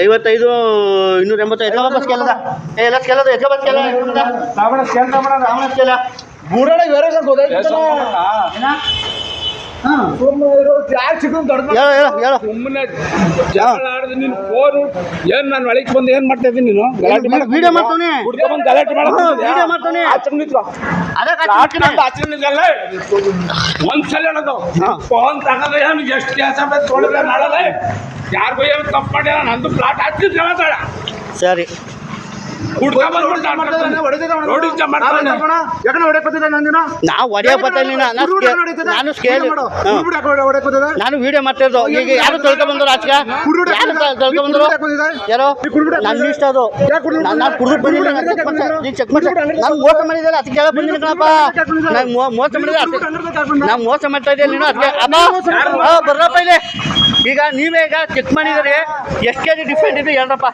ಐವತ್ತೈದು ಇನ್ನೂರ ಎಂಬತ್ತೈದು ಎಲ್ಲ ಬಸ್ ಕೇಳದ ಏ ಎಲ್ಲ ಕೇಳದ ಎತ್ಕೊ ಬಸ್ ಕೇಳ ಕೇಳ ಬೂಡಾಡ ಬೇರೆ ಗೊತ್ತಾಯ್ತು ಸುಮ್ಮನೆ ನೀನು ಫೋನು ಏನ್ ನಾನು ಒಳಗೆ ಬಂದು ಏನ್ ಮಾಡ್ತಾ ಇದ್ದೀನಿ ನೀನು? ಗಲಾಟೆ ಮಾಡಕ್ ವಿಡಿಯೋ ಮಾಡ್ತಾನೆ. ಹುಡ್ಕೊಂಡ್ ಗಲಾಟೆ ಮಾಡಕ್ ಹ್ಮ್, ವಿಡಿಯೋ ಮಾಡ್ತಾನೆ. ಆಚೆ. ಅದಕ್ಕೆ ಆಚೆ ಸಲ ಒಂದ್ಸಲ ಹೇಳೋದು ಫೋನ್ ತಗೋದು ಏನು ಎಷ್ಟು ಕೆಲಸ ಬೇಕು ತೊಳೆದ್ರೆ ಮಾಡಲ್ಲ ಯಾರಿಗೂ ಏನು ತಪ್ಪು ಮಾಡ್ಯಾರ ನಂದು ಪ್ಲಾಟ್ ಮಾತಾಡ ಸರಿ. ನಾವು ನಾನು? ನಾನು ಸ್ಕೇಲ್ ನಾನು ವಿಡಿಯೋ ಮಾಡ್ತಿರೋದು. ಈಗ ಯಾರು ತೊಳ್ಕೊ ಬಂದ್ರು ಆಚೆ ಯಾರು ತೊಳ್ಕೊಂಡ್ ಬಂದ್ರು? ಯಾರೋ? ನನ್ನ ಇಷ್ಟ ಅದು. ನಾನು ನಾನು ಕುಡಿದು ಬಂದಿಲ್ಲ ನೀನು ಚೆಕ್ ಮಾಡಿ ನಾನು ಮೋಸ ಅದಕ್ಕೆ ಬಂದಿಲ್ಲ ಕಣಪ್ಪ. ನಾನು ಮೋಸ ಮಾಡಿದ್ರೆ ಅದಕ್ಕೆ ನಾನು ಮೋಸ ಮಾಡ್ತಾ ಇದ್ದೆ ನೀನು ಅದಕ್ಕೆ ಅಮ್ಮ ಹಾಂ ಬರ್ರಪ್ಪ ಇಲ್ಲಿ. ಈಗ ನೀವೇ ಈಗ ಚೆಕ್ ಮಾಡಿದರೆ ಎಷ್ಟು ಕೆ ಜಿ ಡಿಫ್ರೆಂಟ್ ಇದೆ ಹೇಳ್ರಪ್ಪ.